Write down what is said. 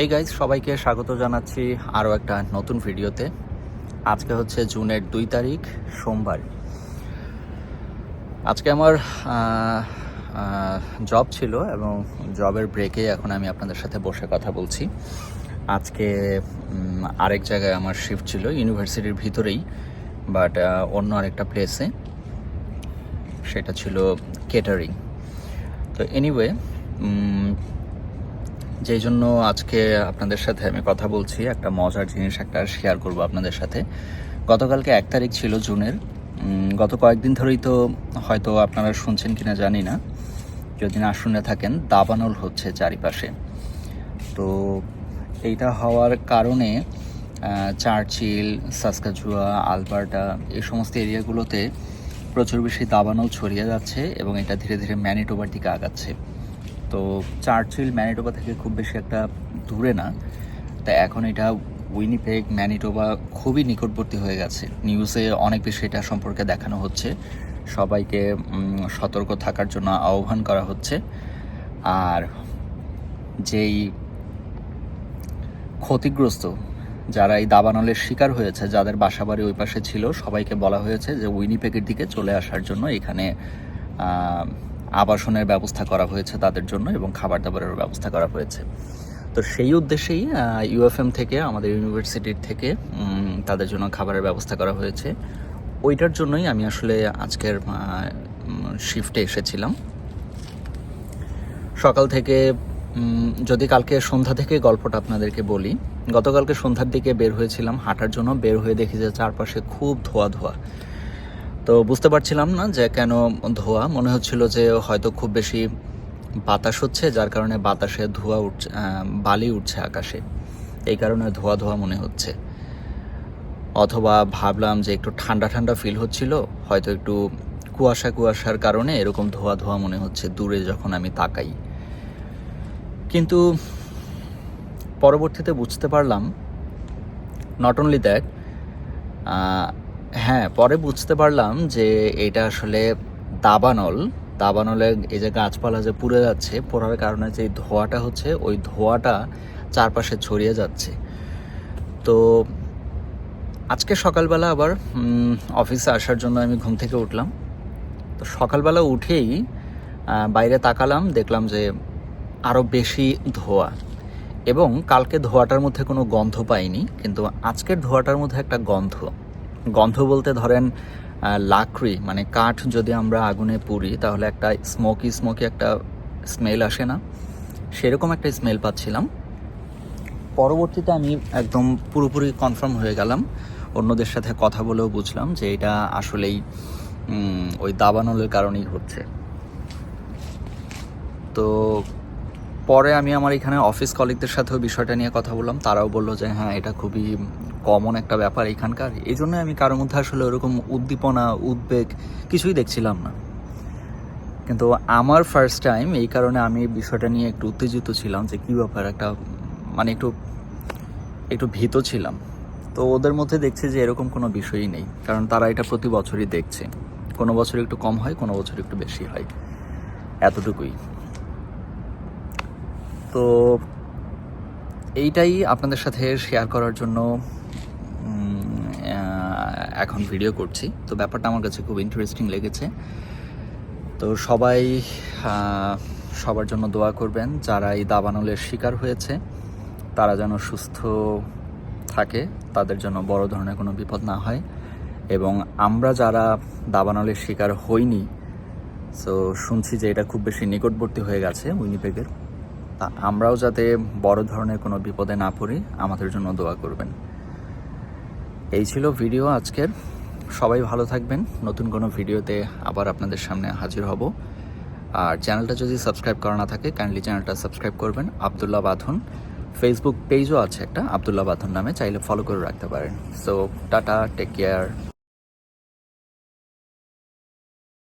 এই গাইজ সবাইকে স্বাগত জানাচ্ছি আরও একটা নতুন ভিডিওতে। আজকে হচ্ছে জুনের দুই তারিখ, সোমবার। আজকে আমার জব ছিল এবং জবের ব্রেকে এখন আমি আপনাদের সাথে বসে কথা বলছি। আজকে আরেক জায়গায় আমার শিফট ছিল ইউনিভার্সিটির ভিতরেই বাট অন্য আরেকটা প্লেসে সেটা ছিল কেটারিং তো এনিওয়ে যেই জন্য আজকে আপনাদের সাথে আমি কথা বলছি, একটা মজার জিনিস একটা শেয়ার করব আপনাদের সাথে। গতকালকে এক তারিখ ছিল জুনের। গত কয়েকদিন ধরেই তো হয়তো আপনারা শুনছেন কিনা জানি না। যদি না শুনে থাকেন, দাবানল হচ্ছে চারিপাশে। তো এইটা হওয়ার কারণে চার্চিল সাসকাজুয়া আলবার্টা এই সমস্ত এরিয়াগুলোতে প্রচুর বেশি দাবানল ছড়িয়ে যাচ্ছে এবং এটা ধীরে ধীরে ম্যানিটোবার দিকে আগাচ্ছে। তো চার্চিল ম্যানিটোবা থেকে খুব বেশি একটা দূরে না। তা এখন এটা উইনিপেগ, ম্যানিটোবা খুবই নিকটবর্তী হয়ে গেছে। নিউজে অনেক বেশি এটা সম্পর্কে দেখানো হচ্ছে। সবাইকে সতর্ক থাকার জন্য আহ্বান করা হচ্ছে। আর যেই ক্ষতিগ্রস্ত যারা এই দাবানলের শিকার হয়েছে, যাদের বাসাবাড়ি ওই পাশে ছিল, সবাইকে বলা হয়েছে যে উইনিপেগের দিকে চলে আসার জন্য এখানে আবাসনের ব্যবস্থা করা হয়েছে তাদের জন্য এবং খাবার দাবারের ব্যবস্থা করা হয়েছে। তো সেই উদ্দেশ্যেই ইউএফএম থেকে, আমাদের ইউনিভার্সিটির থেকে তাদের জন্য খাবারের ব্যবস্থা করা হয়েছে। ওইটার জন্যই আমি আসলে আজকের শিফটে এসেছিলাম। সকাল থেকে যদি কালকে সন্ধ্যা থেকে গল্পটা আপনাদেরকে বলি, গতকালকে সন্ধ্যার দিকে বের হয়েছিলাম, হাঁটার জন্য বের হয়ে দেখি যে চারপাশে খুব ধোয়া ধোয়া। তো বুঝতে পারছিলাম না যে কেন ধোয়া। মনে হচ্ছিল যে হয়তো খুব বেশি বাতাস হচ্ছে, যার কারণে বাতাসে ধোয়া উঠছে বালি উঠছে আকাশে। এই কারণে ধোয়া ধোয়া মনে হচ্ছে। অথবা ভাবলাম যে একটু ঠান্ডা ঠান্ডা ফিল হচ্ছিল, হয়তো একটু কুয়াশা কুয়াশার কারণে এরকম ধোয়া ধোয়া মনে হচ্ছে দূরে যখন আমি তাকাই। কিন্তু পরবর্তীতে বুঝতে পারলাম নট অনলি দ্যাট হ্যাঁ পরে বুঝতে পারলাম যে এটা আসলে দাবানল। দাবানলে এই যে গাছপালা যে পুড়ে যাচ্ছে, পোড়ার কারণে যে ধোঁয়াটা হচ্ছে, ওই ধোঁয়াটা চারপাশে ছড়িয়ে যাচ্ছে। তো আজকে সকালবেলা আবার অফিসে আসার জন্য আমি ঘুম থেকে উঠলাম। তো সকালবেলা উঠেই বাইরে তাকালাম, দেখলাম যে আরও বেশি ধোঁয়া। এবং কালকে ধোঁয়াটার মধ্যে কোনো গন্ধ পাইনি, কিন্তু আজকের ধোঁয়াটার মধ্যে একটা গন্ধ। গন্ধ বলতে ধরেন লাকড়ি মানে কাঠ যদি আমরা আগুনে পুড়ি, তাহলে একটা স্মোকি স্মোকি একটা স্মেল আসে না। সেরকম একটা স্মেল পাচ্ছিলাম। পরবর্তীতে আমি একদম পুরোপুরি কনফার্ম হয়ে গেলাম। অন্যদের সাথে কথা বলেও বুঝলাম যে এটা আসলেই ওই দাবানলের কারণেই হচ্ছে তো পরে আমি আমার এখানে অফিস কলিগদের সাথেও বিষয়টা নিয়ে কথা বললাম। তারাও বলল যে হ্যাঁ এটা খুবই কমন একটা ব্যাপার এখানকার। এই জন্য আমি কারোর মধ্যে আসলে ওরকম উদ্দীপনা, উদ্বেগ কিছুই দেখছিলাম না। কিন্তু আমার ফার্স্ট টাইম এই কারণে আমি বিষয়টা নিয়ে একটু উত্তেজিত ছিলাম যে কী ব্যাপার একটা মানে একটু একটু ভীত ছিলাম। তো ওদের মধ্যে দেখছি যে এরকম কোনো বিষয়ই নেই, কারণ তারা এটা প্রতি বছরই দেখছে। কোনো বছর একটু কম হয়, কোনো বছর একটু বেশি হয়। এতটুকুই। তো এইটাই আপনাদের সাথে শেয়ার করার জন্য। এখন ভিডিও করছি। তো ব্যাপারটা আমার কাছে খুব ইন্টারেস্টিং লেগেছে। তো সবাই সবার জন্য দোয়া করবেন, যারা এই দাবানলের শিকার হয়েছে, তারা যেন সুস্থ থাকে, তাদের জন্য বড় ধরনের কোনো বিপদ না হয়। এবং আমরা যারা দাবানলের শিকার হইনি সো শুনছি যে এটা খুব বেশি নিকটবর্তী হয়ে গেছে উইনিপেগের তা আমরাও যাতে বড় ধরনের কোনো বিপদে না পড়ি, আমাদের জন্য দোয়া করবেন। এই ছিল ভিডিও আজকের। সবাই ভালো থাকবেন। নতুন কোনো ভিডিওতে আবার আপনাদের সামনে হাজির হব। আর চ্যানেলটা যদি সাবস্ক্রাইব করা না থাকে কাইন্ডলি চ্যানেলটা সাবস্ক্রাইব করবেন। আবদুল্লাহ বাথুন ফেসবুক পেজও আছে একটা, আবদুল্লাহ বাথুন নামে। চাইলে ফলো করে রাখতে পারেন। So tata take care